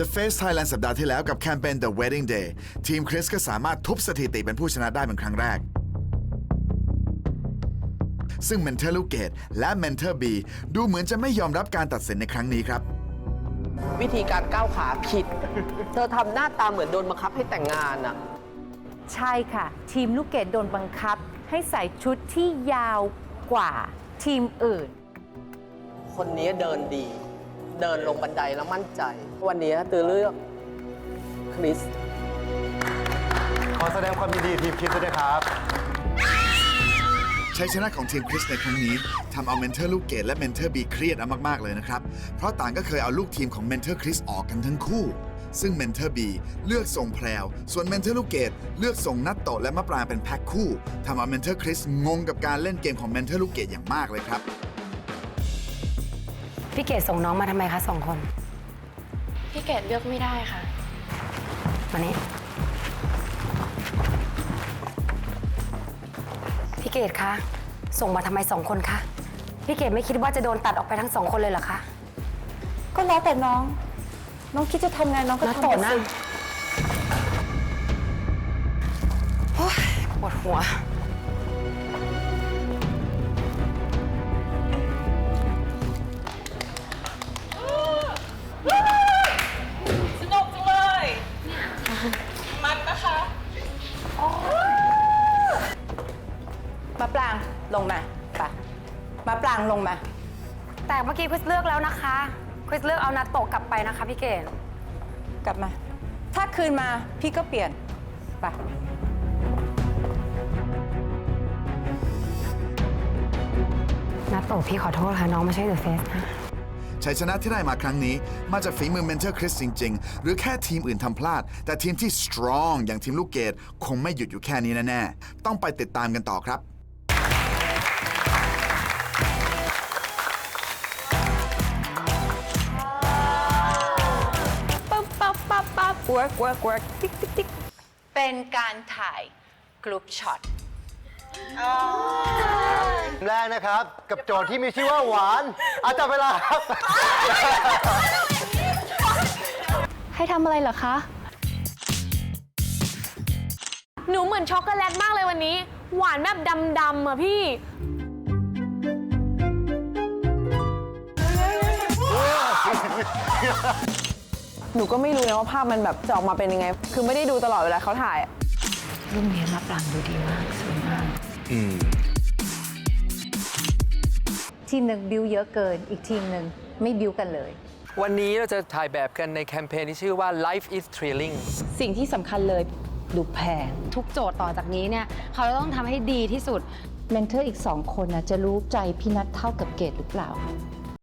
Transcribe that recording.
The Face Thailand สัปดาห์ที่แล้วกับแคมเปญ The Wedding Day ทีมคริสก็สามารถทุบสถิติเป็นผู้ชนะได้เป็นครั้งแรก ซึ่งเมนเทอร์ลูกเกดและเมนเทอร์บีดูเหมือนจะไม่ยอมรับการตัดสินในครั้งนี้ครับ วิธีการก้าวขาผิด เธอทำหน้าตาเหมือนโดนบังคับให้แต่งงานอะใช่ค่ะ ทีมลูกเกดโดนบังคับ ให้ใส่ชุดที่ยาวกว่าทีมอื่น คนนี้เดินดี เดินลงบันไดแล้วมั่นใจ วันนี้ตือเลือกคริส ขอแสดงความยินดีทีมคิดด้วยนะครับ ชัยชนะของทีมคริสในครั้งนี้ทำเอาเมนเทอร์ลูกเกดและเมนเทอร์บีเครียดเอามาก ๆ เลยนะครับ เพราะต่างก็เคยเอาลูกทีมของเมนเทอร์คริสออกกันทั้งคู่ ซึ่งเมนเทอร์บีเลือกส่งแพรว ส่วนเมนเทอร์ลูกเกดเลือกส่งนัตโตะและมะปรางเป็นแพ็คคู่ทำเอาเมนเทอร์คริสงงกับการเล่นเกมของเมนเทอร์ลูกเกดอย่างมากเลยครับ พี่เกดส่งน้องมาทำไมคะสองคน พี่เกดเลือกไม่ได้ค่ะมานี้ พี่เกดคะ ส่งมาทำไมสองคนคะ พี่เกดไม่คิดว่าจะโดนตัดออกไปทั้งสองคนเลยเหรอคะ ก็แล้วแต่น้อง น้องคิดจะทำไงน้องก็แล้วทำโตไปนะ สิโอ๊ยปวดหัว มาปรางลงมาไปมาปรางลงมา แต่เมื่อกี้คริสเลือกแล้วนะคะคริสเลือกเอานาโตะกลับไปนะคะพี่เกดกลับมา ถ้าคืนมาพี่ก็เปลี่ยนไปนาโตะพี่ขอโทษค่ะน้องไม่ใช่เดอะเฟสนะ ชัยชนะที่ได้มาครั้งนี้ มาจากฝีมือเมนเทอร์คริสจริง ๆ หรือแค่ทีมอื่นทำพลาด แต่ทีมที่ strong อย่างทีมลูกเกดคงไม่หยุดอยู่แค่นี้แน่ๆต้องไปติดตามกันต่อครับ work work work ติ๊กติ๊กติ๊กเป็นการถ่ายกรุ๊ปช็อตแรกนะครับ กับโจทย์ที่มีชื่อว่าหวานอาจับเวลาครับ ให้ทำอะไรเหรอคะ หนูเหมือนช็อกโกแลตมากเลยวันนี้ หวานแบบดำๆอะพี่ หนูก็ไม่รู้นะว่าภาพมันแบบจะออกมาเป็นยังไง คือไม่ได้ดูตลอดเวลาเขาถ่ายอะรุ่นนี้มาปรางดูดีมากสวยมากทีมหนึ่งบิวเยอะเกิน อีกทีมหนึ่งไม่บิวกันเลย วันนี้เราจะถ่ายแบบกันในแคมเปญที่ชื่อว่า Life is Thrilling สิ่งที่สำคัญเลยดูแพง ทุกโจทย์ต่อจากนี้เนี่ย เขาจะต้องทำให้ดีที่สุด เมนเทอร์อีกสองคนนะจะรู้ใจพี่นัทเท่ากับเกดหรือเปล่า